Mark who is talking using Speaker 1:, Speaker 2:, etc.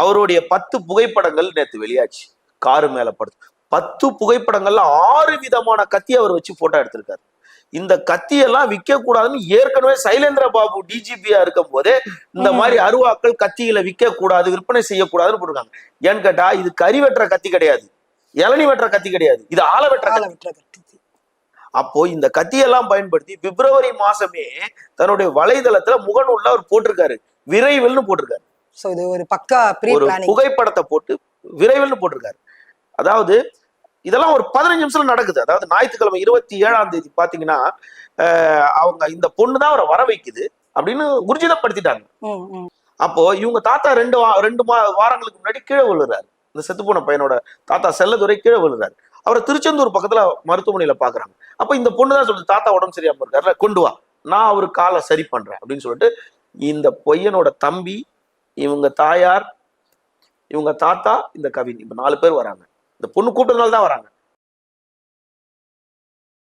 Speaker 1: அவருடைய பத்து புகைப்படங்கள் நேத்து வெளியாச்சு. காரு மேல படுத்து பத்து புகைப்படங்கள்ல ஆறு விதமான கத்தி அவர் வச்சு போட்டோ எடுத்திருக்காரு. இந்த கத்தியெல்லாம் விற்க கூடாதுன்னு ஏற்கனவே சைலேந்திர பாபு டிஜிபியா இருக்கும் போதே இந்த. மாதிரி அருவாக்கள் கத்திகளை விற்க கூடாது விற்பனை செய்யக்கூடாதுன்னு போட்டிருக்காங்க. ஏன்னு கேட்டா இது கறி வெட்டுற கத்தி கிடையாது. இளநி வெட்டுற கத்தி கிடையாது. இது
Speaker 2: ஆள விட்டுற கத்தி.
Speaker 1: அப்போ இந்த கத்தியெல்லாம் பயன்படுத்தி பிப்ரவரி மாசமே தன்னுடைய வலைதளத்துல முகநூல்ல அவர் போட்டிருக்காரு. விரைவில்னு போட்டிருக்காரு.
Speaker 2: சோ இது ஒரு பக்கா ப்ரீ
Speaker 1: புகைப்படத்தை போட்டு விரைவில்னு போட்டிருக்காரு. அதாவது இதெல்லாம் ஒரு பதினஞ்சு நிமிஷம் நடக்குது. அதாவது ஞாயிற்றுக்கிழமை இருபத்தி ஏழாம் தேதி பாத்தீங்கன்னா அவங்க இந்த பொண்ணு தான் அவரை வர வைக்குது அப்படின்னு உறுதிதப்படுத்திட்டாங்க அப்போ இவங்க தாத்தா ரெண்டு ரெண்டு வாரங்களுக்கு முன்னாடி கீழே விழுறாரு. இந்த செத்துப்போன பையனோட தாத்தா செல்லதுரை கீழே விழுறாரு. அவரை திருச்செந்தூர் பக்கத்துல மருத்துவமனையில பாக்குறாங்க. அப்ப இந்த பொண்ணு தான் சொல்லுது தாத்தா உடம்பு சரியாம இருக்காருல கொண்டு வா. நான் அவர் காலை சரி பண்றேன். அப்படின்னு சொல்லிட்டு இந்த பையனோட தம்பி இவங்க தாயார் இவங்க தாத்தா இந்த கவின் இப்ப நாலு பேர் வராங்க. இந்த பொண்ணு கூப்பிட்டதுனால தான் வராங்க.